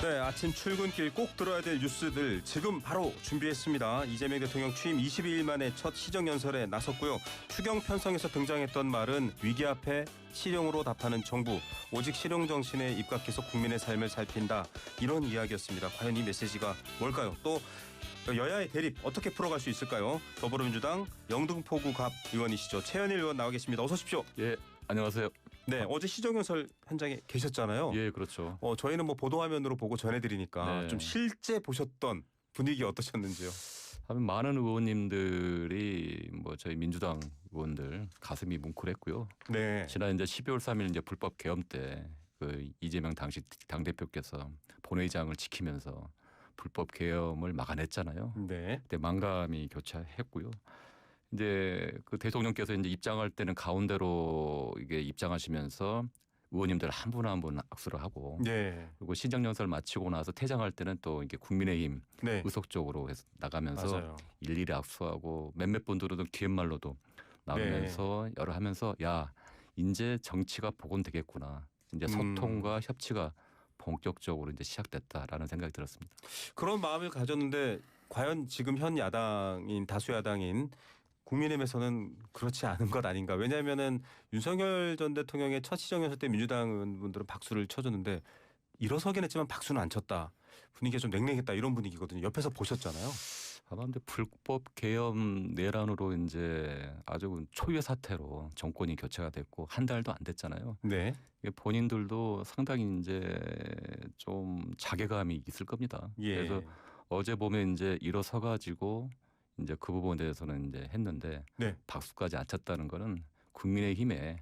네, 아침 출근길 꼭 들어야 될 뉴스들 지금 바로 준비했습니다. 이재명 대통령 취임 22일 만에 첫 시정연설에 나섰고요. 추경 편성에서 등장했던 말은 위기 앞에 실용으로 답하는 정부, 오직 실용 정신에 입각해서 국민의 삶을 살핀다. 이런 이야기였습니다. 과연 이 메시지가 뭘까요? 또 여야의 대립 어떻게 풀어갈 수 있을까요? 더불어민주당 영등포구 갑 의원이시죠. 최현일 의원 나와 계십니다. 어서 오십시오. 예, 안녕하세요. 네, 어제 시정연설 현장에 계셨잖아요. 예, 그렇죠. 어, 저희는 뭐 보도화면으로 보고 전해드리니까 네. 좀 실제 보셨던 분위기 어떠셨는지요? 하면 많은 의원님들이 뭐 저희 민주당 의원들 가슴이 뭉클했고요. 네. 지난 이제 12월 3일 이제 불법 계엄 때 그 이재명 당시 당 대표께서 본회의장을 지키면서 불법 계엄을 막아냈잖아요. 네. 그때 망감이 교차했고요. 이제 그 대통령께서 이제 입장할 때는 가운데로 이게 입장하시면서 의원님들 한 분 한 분 악수를 하고 네. 그리고 시정연설 마치고 나서 퇴장할 때는 또 이게 국민의힘 네. 의석 쪽으로 해서 나가면서 맞아요. 일일이 악수하고 몇몇 분들은 귀옛말로도 나오면서 네. 여러 하면서 야 이제 정치가 복원되겠구나 이제 음. 소통과 협치가 본격적으로 이제 시작됐다라는 생각이 들었습니다. 그런 마음을 가졌는데 과연 지금 현 야당인 다수 야당인 국민의힘에서는 그렇지 않은 것 아닌가? 왜냐하면은 윤석열 전 대통령의 첫 시정 연설 때 민주당 의원분들은 박수를 쳐줬는데 일어서긴 했지만 박수는 안 쳤다. 분위기가 좀 냉랭했다 이런 분위기거든요. 옆에서 보셨잖아요. 아마 근데 불법 계엄 내란으로 이제 아주 초유의 사태로 정권이 교체가 됐고 한 달도 안 됐잖아요. 네. 본인들도 상당히 이제 좀 자괴감이 있을 겁니다. 예. 그래서 어제 보면 이제 일어서 가지고 이제 그 부분에 대해서는 이제 했는데 네. 박수까지 안 쳤다는 거는 국민의힘의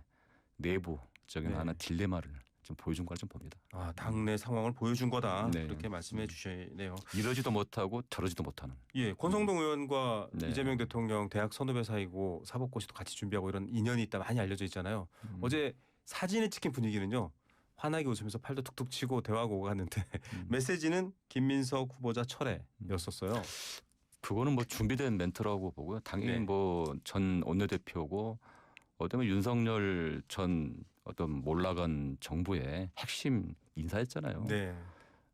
내부적인 네. 하나 딜레마를 좀 보여준 걸좀 봅니다. 아, 당내 상황을 보여준 거다. 네. 그렇게 말씀해 주시네요. 이러지도 못하고 저러지도 못하는. 예, 권성동 의원과 네. 이재명 대통령 대학 선후배 사이고 사법고시도 같이 준비하고 이런 인연이 있다 많이 알려져 있잖아요. 음. 어제 사진에 찍힌 분위기는요. 환하게 웃으면서 팔도 툭툭 치고 대화하고 갔는데 음. 메시지는 김민석 후보자 철회였었어요. 그거는 뭐 준비된 멘트라고 보고요. 당연히 네. 뭐전 원내대표고 어쩌면 윤석열 전 어떤 몰락한 정부의 핵심 인사였잖아요. 네.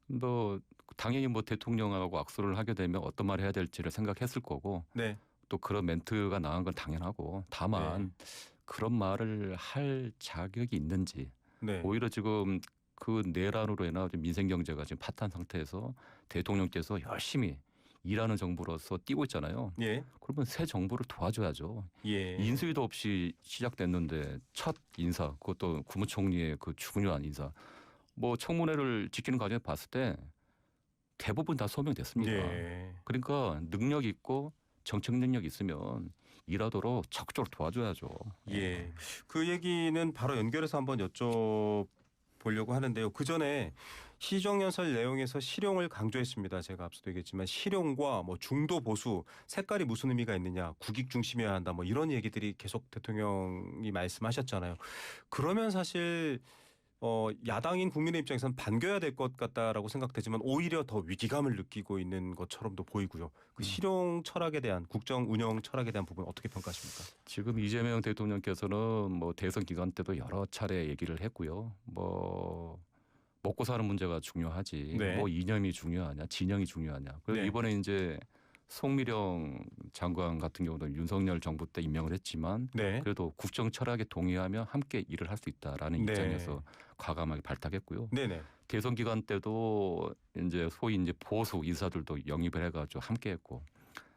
뭐 당연히 뭐 대통령하고 악수를 하게 되면 어떤 말을 해야 될지를 생각했을 거고 네. 또 그런 멘트가 나간 건 당연하고 다만 그런 말을 할 자격이 있는지 네. 오히려 지금 그 내란으로 인한 민생 경제가 지금 파탄 상태에서 대통령께서 열심히 일하는 정부로서 뛰고 있잖아요. 예. 그러면 새 정부를 도와줘야죠. 예. 인수위도 없이 시작됐는데 첫 인사 그것도 국무총리의 그 중요한 인사 뭐 청문회를 지키는 과정에 봤을 때 대부분 다 소명됐습니다. 예. 그러니까 능력 있고 정책 능력 있으면 일하도록 적극적으로 도와줘야죠. 예. 그 얘기는 바로 연결해서 한번 여쭤 보려고 하는데요. 그 전에 시정연설 내용에서 실용을 강조했습니다. 제가 앞서도 얘기했지만 실용과 뭐 중도 보수 색깔이 무슨 의미가 있느냐 국익 중심이어야 한다 뭐 이런 얘기들이 계속 대통령이 말씀하셨잖아요. 그러면 사실 어 야당인 국민의 입장에서는 반겨야 될 것 같다라고 생각되지만 오히려 더 위기감을 느끼고 있는 것처럼도 보이고요. 그 음. 실용 철학에 대한 국정 운영 철학에 대한 부분 어떻게 평가하십니까? 지금 이재명 대통령께서는 뭐 대선 기간 때도 여러 차례 얘기를 했고요. 뭐 먹고 사는 문제가 중요하지. 네. 뭐 이념이 중요하냐, 진영이 중요하냐. 그래서 네. 이번에 이제 송미령 장관 같은 경우도 윤석열 정부 때 임명을 했지만 네. 그래도 국정 철학에 동의하며 함께 일을 할 수 있다라는 네. 입장에서 과감하게 발탁했고요. 네네. 대선 기간 때도 이제 소위 이제 보수 인사들도 영입을 해가지고 함께했고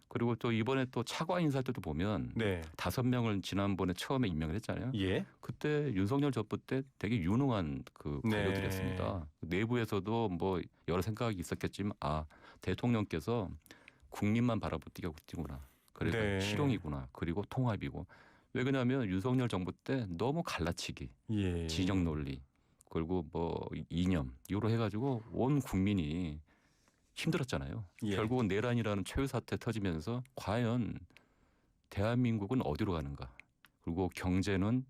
그리고 또 이번에 또 차관 인사 때도 보면 네. 다섯 명을 지난번에 처음에 임명을 했잖아요. 예. 그때 윤석열 정부 때 되게 유능한 그 네. 관료들이었습니다. 내부에서도 뭐 여러 생각이 있었겠지만 아 대통령께서 국민만 바라보고 뛰구나. 그래서 네. 실용이구나. 그리고 통합이고. 왜 그러냐면 윤석열 정부 때 너무 갈라치기, 예. 진영 논리, 그리고 뭐 이념 이로 해가지고 온 국민이 힘들었잖아요. 예. 결국은 내란이라는 최후 사태 터지면서 과연 대한민국은 어디로 가는가? 그리고 경제는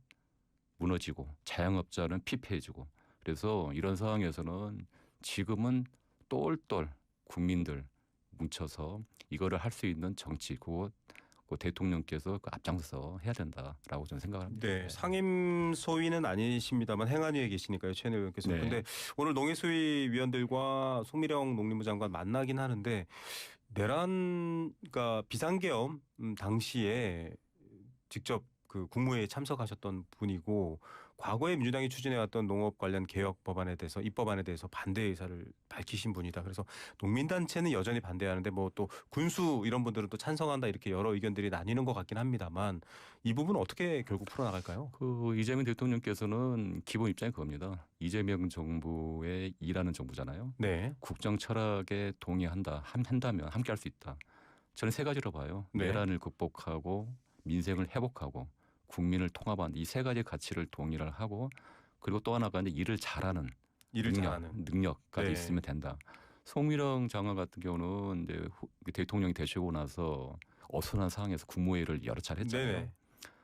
무너지고 자영업자는 피폐해지고 그래서 이런 상황에서는 지금은 똘똘 국민들 뭉쳐서 이거를 할 수 있는 정치 그 대통령께서 그 앞장서서 해야 된다라고 저는 생각을 합니다. 네, 상임 소위는 아니십니다만 행안위에 계시니까요, 최 의원께서. 네. 근데 오늘 농해수위 위원들과 송미령 농림부 장관 만나긴 하는데 내란 그러니까 비상계엄 음, 당시에 직접 그 국무회의에 참석하셨던 분이고 과거에 민주당이 추진해왔던 농업 관련 개혁 법안에 대해서 입법안에 대해서 반대 의사를 밝히신 분이다. 그래서 농민단체는 여전히 반대하는데 뭐 또 군수 이런 분들은 또 찬성한다 이렇게 여러 의견들이 나뉘는 것 같긴 합니다만 이 부분 은 어떻게 결국 풀어나갈까요? 그 이재명 대통령께서는 기본 입장이 그겁니다. 이재명 정부의 일하는 정부잖아요. 네. 국정 철학에 동의한다, 함- 한다면 함께할 수 있다. 저는 세 가지로 봐요. 네. 내란을 극복하고 민생을 회복하고 국민을 통합하는 이세 가지 가치를 동의를 하고 그리고 또 하나가 이제 일을 잘하는 일을 능력, 잘하는. 능력까지 네. 있으면 된다. 송미령 장관 같은 경우는 이제 후- 대통령이 되시고 나서 어수선한 상황에서 국무회의를 여러 차례 했잖아요. 네네.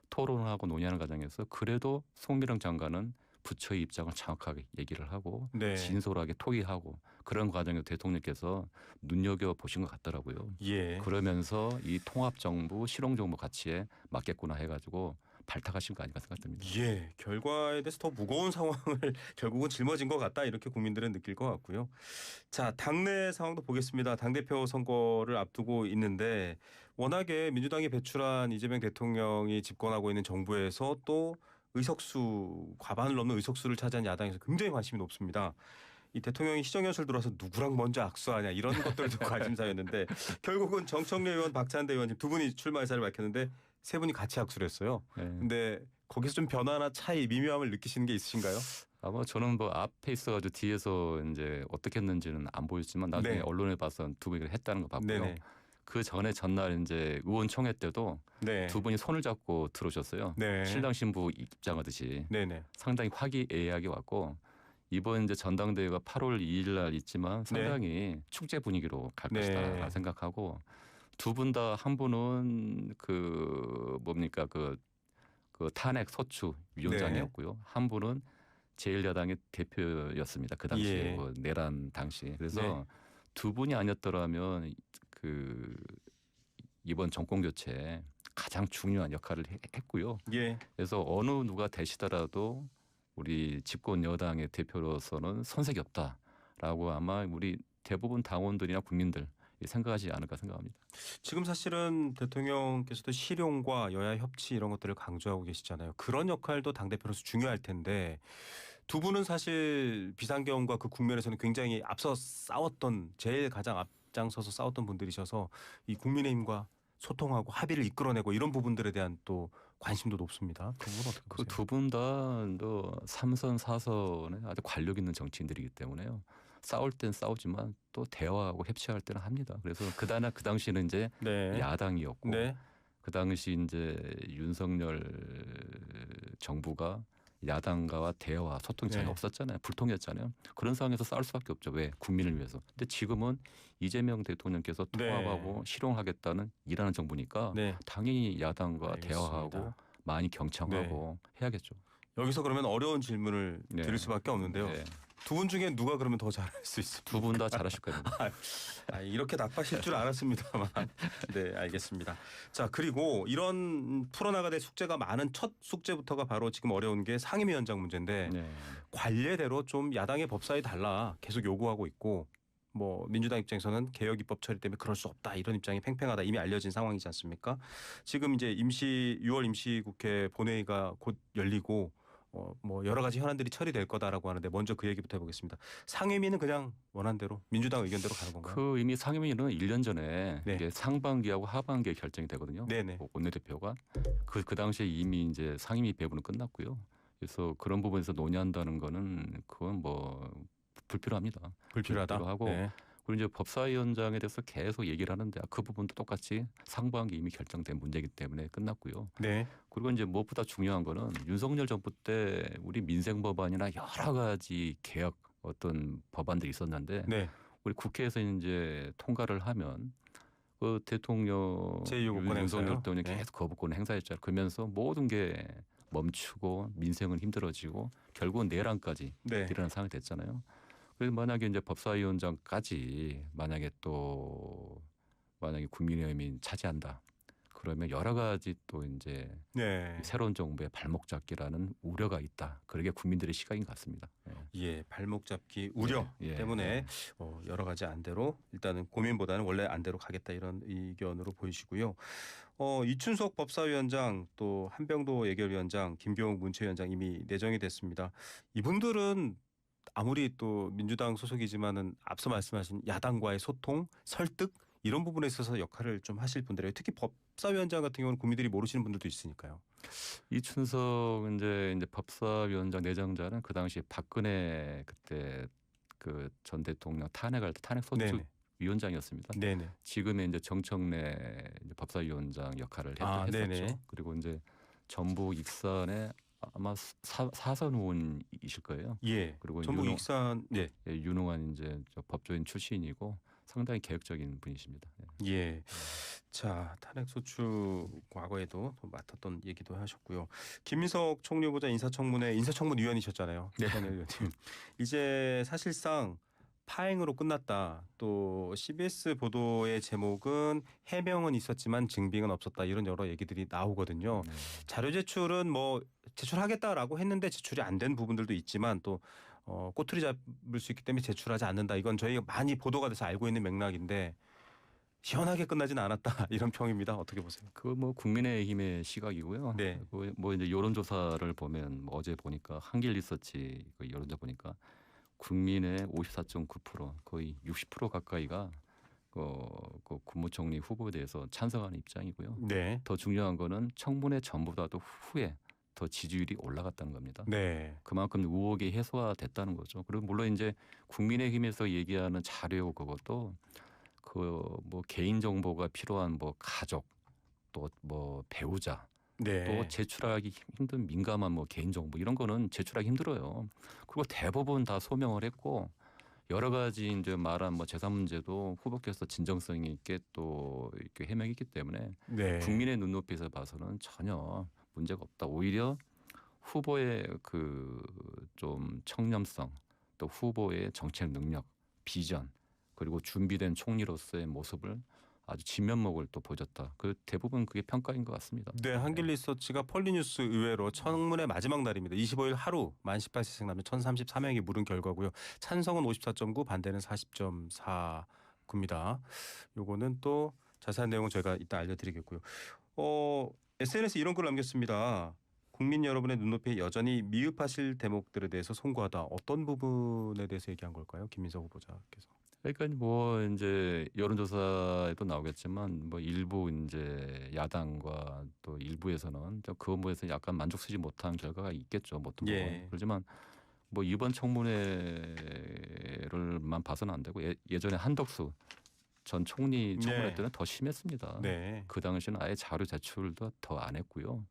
토론하고 논의하는 과정에서 그래도 송미령 장관은 부처의 입장을 정확하게 얘기를 하고 네. 진솔하게 토의하고 그런 과정에서 대통령께서 눈여겨 보신 것 같더라고요. 예. 그러면서 이 통합 정부, 실용 정부 가치에 맞겠구나 해가지고 발탁하신 거 아닌가 생각됩니다. 예, 결과에 대해서 더 무거운 상황을 결국은 짊어진 것 같다 이렇게 국민들은 느낄 것 같고요. 자, 당내 상황도 보겠습니다. 당 대표 선거를 앞두고 있는데 워낙에 민주당이 배출한 이재명 대통령이 집권하고 있는 정부에서 또 의석수 과반을 넘는 의석수를 차지한 야당에서 굉장히 관심이 높습니다. 이 대통령이 시정연설 들어와서 누구랑 먼저 악수하냐 이런 것들도 관심사였는데 결국은 정청래 의원, 박찬대 의원님 두 분이 출마 의사를 밝혔는데 세 분이 같이 악수를 했어요. 네. 근데 거기서 좀 변화나 차이, 미묘함을 느끼시는 게 있으신가요? 아마 저는 뭐 앞에 있어가지고 뒤에서 이제 어떻게 했는지는 안 보였지만 나중에 네. 언론에 봐서 두 분이 했다는 거 봤고요. 네네. 그 전에 전날 이제 의원총회 때도 네. 두 분이 손을 잡고 들어오셨어요. 네. 신랑 신부 입장하듯이 네네. 상당히 화기애애하게 왔고 이번 이제 전당대회가 8월 2일 날 있지만 상당히 축제 분위기로 갈 네. 것이다 생각하고 두 분 다 한 분은 그 뭡니까 그, 그 탄핵 소추 위원장이었고요. 한 분은 제1야당의 대표였습니다. 그 당시에 예. 그 내란 당시. 그래서 네. 두 분이 아니었더라면 그 이번 정권 교체에 가장 중요한 역할을 해- 했고요. 예. 그래서 어느 누가 되시더라도 우리 집권 여당의 대표로서는 손색이 없다라고 아마 우리 대부분 당원들이나 국민들 생각하지 않을까 생각합니다. 지금 사실은 대통령께서도 실용과 여야 협치 이런 것들을 강조하고 계시잖아요. 그런 역할도 당 대표로서 중요할 텐데 두 분은 사실 비상경과 그 국면에서는 굉장히 앞서 싸웠던 제일 가장 앞장서서 싸웠던 분들이셔서 이 국민의힘과 소통하고 합의를 이끌어내고 이런 부분들에 대한 또 관심도 높습니다. 그? 그두분 다 또 삼선 사선에 아주 관력 있는 정치인들이기 때문에요. 싸울 땐 싸우지만 또 대화하고 협치할 때는 합니다. 그래서 그다나 그 당시에는 이제 네. 야당이었고 네. 그 당시 이제 윤석열 정부가 야당과와 대화 소통 이 전혀 네. 없었잖아요. 불통이었잖아요. 그런 상황에서 싸울 수밖에 없죠. 왜? 국민을 위해서. 근데 지금은 이재명 대통령께서 네. 통합하고 실용하겠다는 일하는 정부니까 네. 당연히 야당과 알겠습니다. 대화하고 많이 경청하고 해야겠죠. 여기서 그러면 어려운 질문을 네. 드릴 수밖에 없는데요. 네. 두분 중에 누가 그러면 더 잘할 수 있습니까? 두분 다 잘하실 겁니다. 아, 이렇게 나빠실 줄 알았습니다만. 네, 알겠습니다. 자, 그리고 이런 풀어나가야 될 숙제가 많은 첫 숙제부터가 바로 지금 어려운 게 상임위원장 문제인데 네. 관례대로 좀 야당의 법사위 달라 계속 요구하고 있고 뭐 민주당 입장에서는 개혁 입법 처리 때문에 그럴 수 없다 이런 입장이 팽팽하다 이미 알려진 상황이지 않습니까? 지금 이제 임시 6월 임시 국회 본회의가 곧 열리고 어, 뭐 여러 가지 현안들이 처리될 거다라고 하는데 먼저 그 얘기부터 해보겠습니다. 상임위는 그냥 원한대로 민주당 의견대로 가는 건가요? 그 이미 상임위는 1년 전에 네. 이게 상반기하고 하반기에 결정이 되거든요. 네네. 뭐 원내대표가 그, 그 당시에 이미 이제 상임위 배분은 끝났고요. 그래서 그런 부분에서 논의한다는 거는 그건 뭐 불필요합니다. 불필요하다. 불필요하고 네. 그리고 이제 법사위원장에 대해서 계속 얘기를 하는데 그 부분도 똑같이 상반기 이미 결정된 문제이기 때문에 끝났고요. 네. 그리고 이제 무엇보다 중요한 거는 윤석열 정부 때 우리 민생 법안이나 여러 가지 개혁 어떤 법안들이 있었는데 네. 우리 국회에서 이제 통과를 하면 그 대통령 제2요구권 윤석열? 대통령이 네. 계속 거부권을 행사했잖아요. 그러면서 모든 게 멈추고 민생은 힘들어지고 결국은 내란까지 네. 일어나는 상황이 됐잖아요. 그래서 만약에 이제 법사위원장까지 만약에 또 만약에 국민의힘이 차지한다. 그러면 여러 가지 또 이제 네. 새로운 정부의 발목 잡기라는 우려가 있다. 그러게 국민들의 시각인 것 같습니다. 예. 예, 발목 잡기 우려 예, 때문에 예. 어, 여러 가지 안대로 일단은 고민보다는 원래 안대로 가겠다 이런 의견으로 보이시고요. 어, 이춘석 법사위원장 또 한병도 예결위원장 김경욱 문체위원장 이미 내정이 됐습니다. 이분들은 아무리 또 민주당 소속이지만은 앞서 말씀하신 야당과의 소통, 설득 이런 부분에 있어서 역할을 좀 하실 분들이에요. 특히 법사위원장 같은 경우는 국민들이 모르시는 분들도 있으니까요. 이춘석 이제 이제 법사위원장 내정자는 그 당시 박근혜 그때 그 전 대통령 탄핵할 때 탄핵 소추. 위원장이었습니다. 네네. 지금의 이제 정청래 이제 법사위원장 역할을 했, 아, 했었죠. 네네. 그리고 이제 전북 익산의 아마 사, 사선 의원이실 거예요. 예. 그리고 전북 유능, 익산 네. 예, 유능한 이제 저 법조인 출신이고 상당히 계획적인 분이십니다. 예. 예. 자 탄핵 소추 과거에도 또 맡았던 얘기도 하셨고요. 김민석 총리 후보자 인사청문회 인사청문 위원이셨잖아요. 네. 의원님. 이제 사실상 파행으로 끝났다. 또 CBS 보도의 제목은 해명은 있었지만 증빙은 없었다. 이런 여러 얘기들이 나오거든요. 네. 자료 제출은 뭐 제출하겠다라고 했는데 제출이 안 된 부분들도 있지만 또 어, 꼬투리 잡을 수 있기 때문에 제출하지 않는다. 이건 저희가 많이 보도가 돼서 알고 있는 맥락인데 시원하게 끝나진 않았다. 이런 평입니다. 어떻게 보세요? 그 뭐 국민의힘의 시각이고요. 네. 그뭐 이제 여론조사를 보면 뭐 어제 보니까 한길 리서치 그 여론조사 보니까 국민의 54.9% 거의 60% 가까이가 그, 그 국무총리 후보에 대해서 찬성하는 입장이고요. 네. 더 중요한 거는 청문회 전보다도 후에 더 지지율이 올라갔다는 겁니다. 네. 그만큼 의혹이 해소화됐다는 거죠. 그리고 물론 이제 국민의힘에서 얘기하는 자료 그것도 그 뭐 개인 정보가 필요한 뭐 가족 또 뭐 배우자 네. 또 제출하기 힘든 민감한 뭐 개인 정보 이런 거는 제출하기 힘들어요. 그리고 대부분 다 소명을 했고 여러 가지 이제 말한 뭐 재산 문제도 후보께서 진정성 있게 또 이렇게 해명했기 때문에 네. 국민의 눈높이에서 봐서는 전혀 문제가 없다. 오히려 후보의 그 좀 청렴성 또 후보의 정책 능력, 비전 그리고 준비된 총리로서의 모습을 아주 진면목을 또 보였다. 그 대부분 그게 평가인 것 같습니다. 네, 한길 리서치가 폴리뉴스 의외로 청문회 마지막 날입니다. 25일 하루 만 18세씩 남녀 1,034명이 물은 결과고요. 찬성은 54.9, 반대는 40.4입니다. 요거는 또 자세한 내용은 저희가 이따 알려드리겠고요. 어, SNS 에 이런 글을 남겼습니다. 국민 여러분의 눈높이에 여전히 미흡하실 대목들에 대해서 송구하다. 어떤 부분에 대해서 얘기한 걸까요, 김민석 후보자께서? 그러니까 뭐 이제 여론조사에도 나오겠지만 뭐 일부 이제 야당과 또 일부에서는 저 그거 뭐에서 약간 만족스지 못한 결과가 있겠죠. 뭐 어떤 예. 그렇지만 뭐 이번 청문회를만 봐서는 안 되고 예, 예전에 한덕수 전 총리 청문회 네. 때는 더 심했습니다. 네. 그 당시는 아예 자료 제출도 더 안 했고요.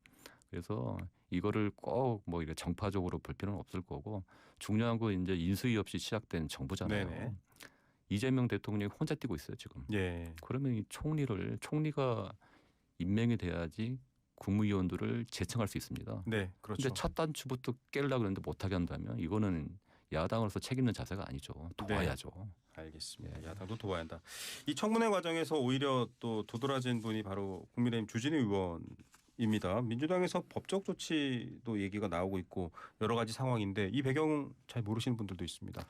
그래서 이거를 꼭 뭐 이렇게 정파적으로 볼 필요는 없을 거고 중요한 건 이제 인수위 없이 시작된 정부잖아요. 네네. 이재명 대통령이 혼자 뛰고 있어요 지금. 예. 그러면 이 총리를 총리가 임명이 돼야지 국무위원들을 제청할 수 있습니다. 네, 그렇죠. 근데 첫 단추부터 깨려고 그러는데 못하게 한다면 이거는 야당으로서 책임있는 자세가 아니죠. 도와야죠. 알겠습니다. 예. 야당도 도와야 한다. 이 청문회 과정에서 오히려 또 도드라진 분이 바로 국민의힘 주진우 의원입니다. 민주당에서 법적 조치도 얘기가 나오고 있고 여러 가지 상황인데 이 배경 잘 모르시는 분들도 있습니다.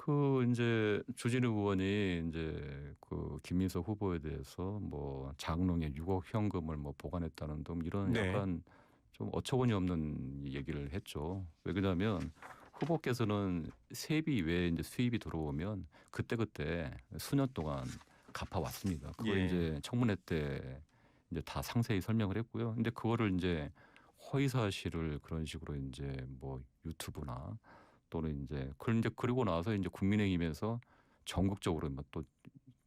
그 이제 주진우 의원이 이제 그 김민석 후보에 대해서 뭐 장롱에 6억 현금을 뭐 보관했다는 등 이런 네. 약간 좀 어처구니 없는 얘기를 했죠. 왜 그러냐면 후보께서는 세비 외에 이제 수입이 들어오면 그때 그때 수년 동안 갚아 왔습니다. 그걸 예. 이제 청문회 때 이제 다 상세히 설명을 했고요. 근데 그거를 이제 허위 사실을 그런 식으로 이제 뭐 유튜브나 또는 이제 그 이제 그리고 나서 이제 국민의힘에서 전국적으로 뭐또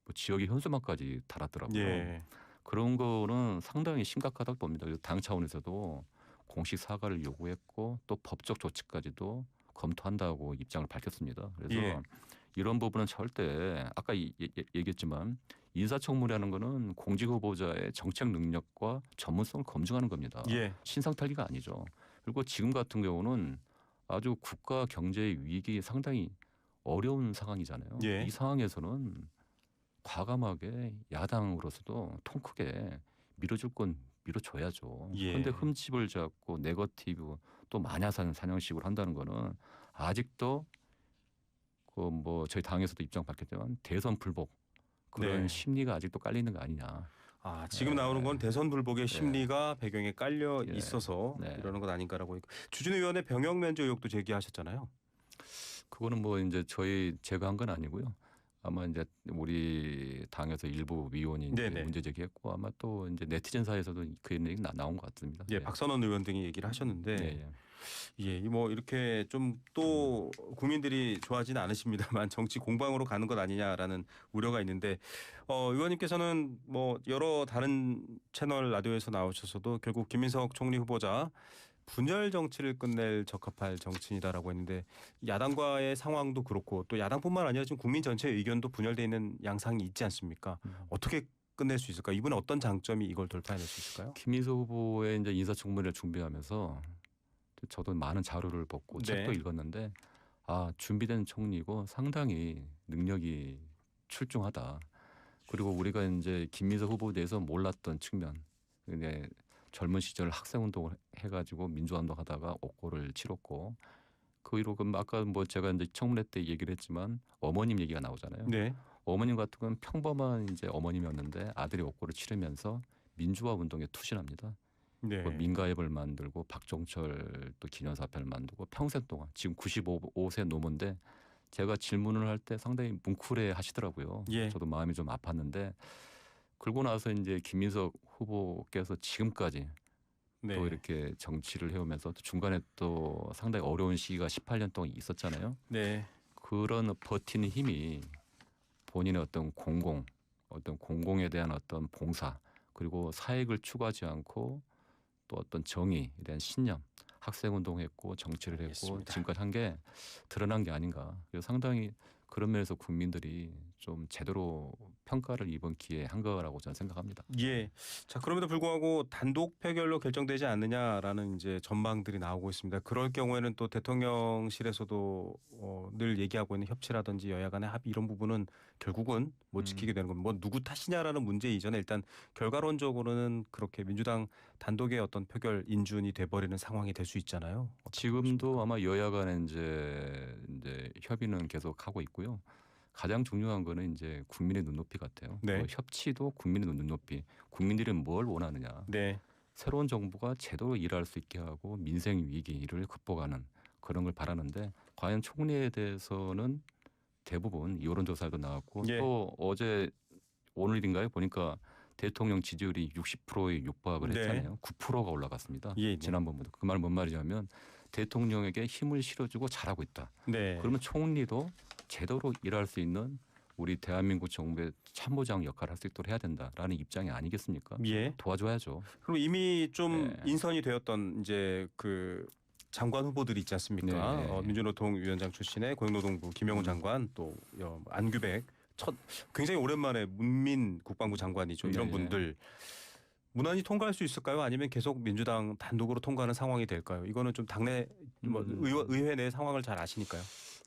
뭐 지역의 현수막까지 달았더라고요. 예. 그런 거는 상당히 심각하다고 봅니다. 그래서 당 차원에서도 공식 사과를 요구했고 또 법적 조치까지도 검토한다고 입장을 밝혔습니다. 그래서 예. 이런 부분은 절대 아까 이- 예- 예- 얘기했지만 인사청문회라는 거는 공직 후보자의 정책 능력과 전문성을 검증하는 겁니다. 예. 신상 탈기가 아니죠. 그리고 지금 같은 경우는 아주 국가 경제의 위기 상당히 어려운 상황이잖아요. 예. 이 상황에서는 과감하게 야당으로서도 통 크게 밀어줄 건 밀어줘야죠. 예. 그런데 흠집을 잡고 네거티브 또 마냐산 사냥식으로 한다는 거는 아직도 그뭐 저희 당에서도 입장 밝혔지만 대선 불복 그런 네. 심리가 아직도 깔려 있는 거 아니냐. 아 지금 네. 나오는 건 대선 불복의 네. 심리가 배경에 깔려 예. 있어서 네. 이러는 것 아닌가라고 주진우 의원의 병역 면제 의혹도 제기하셨잖아요. 그거는 뭐 이제 저희 제가 한 건 아니고요. 아마 이제 우리 당에서 일부 위원이. 문제 제기했고 아마 또 이제 네티즌 사이에서도 그 얘기 나, 나온 것 같습니다. 예, 박선원 의원 등이 얘기를 하셨는데 예, 이뭐 이렇게 좀 또 국민들이 좋아하지는 않으십니다만 정치 공방으로 가는 것 아니냐라는 우려가 있는데 어, 의원님께서는 뭐 여러 다른 채널 라디오에서 나오셔서도 결국 김민석 총리 후보자 분열 정치를 끝낼 적합할 정치인이다라고 했는데 야당과의 상황도 그렇고 또 야당뿐만 아니라 지금 국민 전체의 의견도 분열돼 있는 양상이 있지 않습니까? 음. 어떻게 끝낼 수 있을까? 이분은 어떤 장점이 이걸 돌파해낼 수 있을까요? 김민석 후보의 이제 인사청문회를 준비하면서 저도 많은 자료를 보고 네. 책도 읽었는데 아 준비된 총리고 상당히 능력이 출중하다. 그리고 우리가 이제 김민석 후보에 대해서 몰랐던 측면, 근데 젊은 시절 학생운동을 해가지고 민주화운동 하다가 옥고를 치렀고 그 이후로 그 아까 뭐 제가 이제 청문회 때 얘기를 했지만 어머님 얘기가 나오잖아요. 네. 어머님 같은 건 평범한 이제 어머님이었는데 아들이 옥고를 치르면서 민주화 운동에 투신합니다. 네. 뭐 민가협을 만들고 박종철 또 기념사표를 만들고 평생 동안 지금 95세 노모인데 제가 질문을 할 때 상당히 뭉클해 하시더라고요. 예. 저도 마음이 좀 아팠는데 그러고 나서 이제 김민석 후보께서 지금까지 네. 또 이렇게 정치를 해오면서 또 중간에 또 상당히 어려운 시기가 18년 동안 있었잖아요. 네. 그런 버티는 힘이 본인의 어떤 공공, 어떤 공공에 대한 어떤 봉사 그리고 사익을 추구하지 않고 또 어떤 정의에 대한 신념, 학생 운동했고 정치를 했고 알겠습니다. 지금까지 한 게 드러난 게 아닌가. 그래서 상당히 그런 면에서 국민들이 좀 제대로 평가를 이번 기회에 한 거라고 저는 생각합니다. 예. 자, 그럼에도 불구하고 단독 표결로 결정되지 않느냐라는 이제 전망들이 나오고 있습니다. 그럴 경우에는 또 대통령실에서도 어, 늘 얘기하고 있는 협치라든지 여야 간의 합의 이런 부분은 결국은 못 음. 지키게 되는 건뭐 누구 탓이냐라는 문제 이전에 일단 결과론적으로는 그렇게 민주당 단독의 어떤 표결 인준이 돼버리는 상황이 될 수 있잖아요. 지금도 아마 여야 간에 이제 이제 협의는 계속 하고 있고요. 가장 중요한 거는 이제 국민의 눈높이 같아요. 네. 그 협치도 국민의 눈높이. 국민들이 뭘 원하느냐. 네. 새로운 정부가 제대로 일할 수 있게 하고 민생 위기를 극복하는 그런 걸 바라는데 과연 총리에 대해서는 대부분 여론조사에도 나왔고 예. 또 어제 오늘인가요 보니까 대통령 지지율이 60%에 육박을 네. 했잖아요. 9%가 올라갔습니다. 예, 네. 지난번보다 그 말은 뭔 말이냐면 대통령에게 힘을 실어주고 잘하고 있다. 네. 그러면 총리도 제대로 일할 수 있는 우리 대한민국 정부의 참모장 역할을 할 수 있도록 해야 된다라는 입장이 아니겠습니까? 예. 도와줘야죠. 그리고 이미 좀 네. 인선이 되었던 이제 그 장관 후보들이 있지 않습니까? 네. 어, 민주노동위원장 출신의 고용노동부 김영우 음. 장관 또 어, 안규백 첫 굉장히 오랜만에 문민 국방부 장관이죠. 이런 네. 분들 무난히 통과할 수 있을까요? 아니면 계속 민주당 단독으로 통과하는 상황이 될까요? 이거는 좀 당내 뭐 음. 의회, 의회 내 상황을 잘 아시니까요.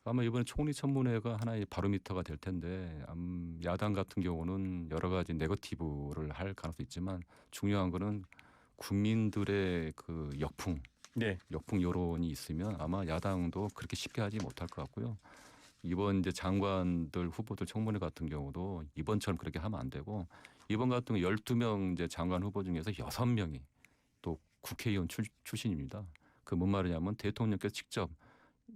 아마 이번에 총리 청문회가 하나의 바로미터가 될 텐데 음, 야당 같은 경우는 여러 가지 네거티브를 할 가능성도 있지만 중요한 거는 국민들의 그 역풍 네. 역풍 여론이 있으면 아마 야당도 그렇게 쉽게 하지 못할 것 같고요. 이번 이제 장관들 후보들 청문회 같은 경우도 이번처럼 그렇게 하면 안 되고 이번 같은 경우 12명 이제 장관 후보 중에서 6명이 또 국회의원 출, 출신입니다. 그 뭔 말이냐면 대통령께서 직접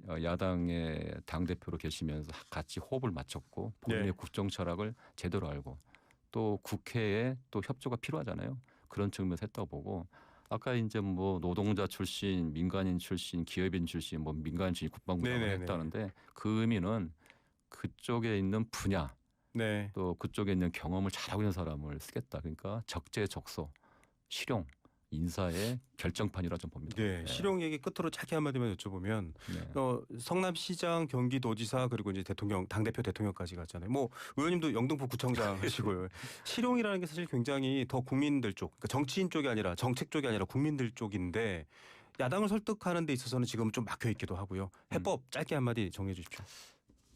어, 야당의 당 대표로 계시면서 같이 호흡을 맞췄고 본인의 네. 국정 철학을 제대로 알고 또 국회에 또 협조가 필요하잖아요. 그런 측면에서 했다고 보고 아까 이제 뭐 노동자 출신, 민간인 출신, 기업인 출신, 뭐 민간인 출신 국방부 장관 네네네. 했다는데 그 의미는 그쪽에 있는 분야 네. 또 그쪽에 있는 경험을 잘하고 있는 사람을 쓰겠다. 그러니까 적재적소, 실용, 인사의 결정판이라 좀 봅니다. 네. 실용 얘기 끝으로 짧게 한마디만 여쭤보면 네. 어, 성남시장, 경기도지사 그리고 이제 대통령 당 대표 대통령까지 갔잖아요. 뭐 의원님도 영등포 구청장 하시고요. 실용이라는 게 사실 굉장히 더 국민들 쪽, 그러니까 정치인 쪽이 아니라 정책 쪽이 아니라 국민들 쪽인데 야당을 설득하는 데 있어서는 지금 좀 막혀 있기도 하고요. 해법 짧게 한마디 정해 주십시오.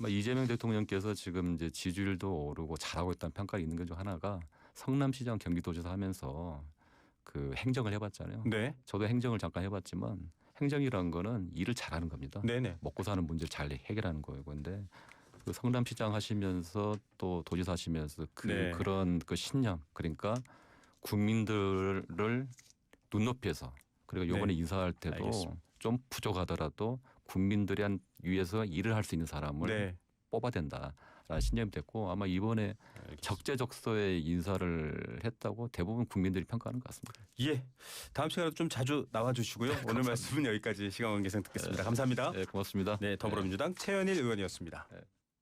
뭐 이재명 대통령께서 지금 이제 지지율도 오르고 잘하고 있다는 평가가 있는 것 중 하나가 성남시장 경기도지사 하면서 그 행정을 해봤잖아요. 네. 저도 행정을 잠깐 해봤지만 행정이라는 거는 일을 잘하는 겁니다. 네네. 먹고 사는 문제를 잘 해결하는 거예요. 근데 그 성남시장 하시면서 또 도지사 하시면서 그 네. 그런 그 신념 그러니까 국민들을 눈높이에서 그리고 요번에 네. 인사할 때도 알겠습니다. 좀 부족하더라도 국민들이 한 위해서 일을 할 수 있는 사람을 네. 뽑아야 된다라는 신념이 됐고 아마 이번에 적재적소에 인사를 했다고 대부분 국민들이 평가하는 것 같습니다. 예. 다음 시간에도 좀 자주 나와 주시고요. 오늘 말씀은 여기까지 시간 관계상 듣겠습니다. 감사합니다. 네, 고맙습니다. 네, 더불어민주당 최현일 의원이었습니다. 네.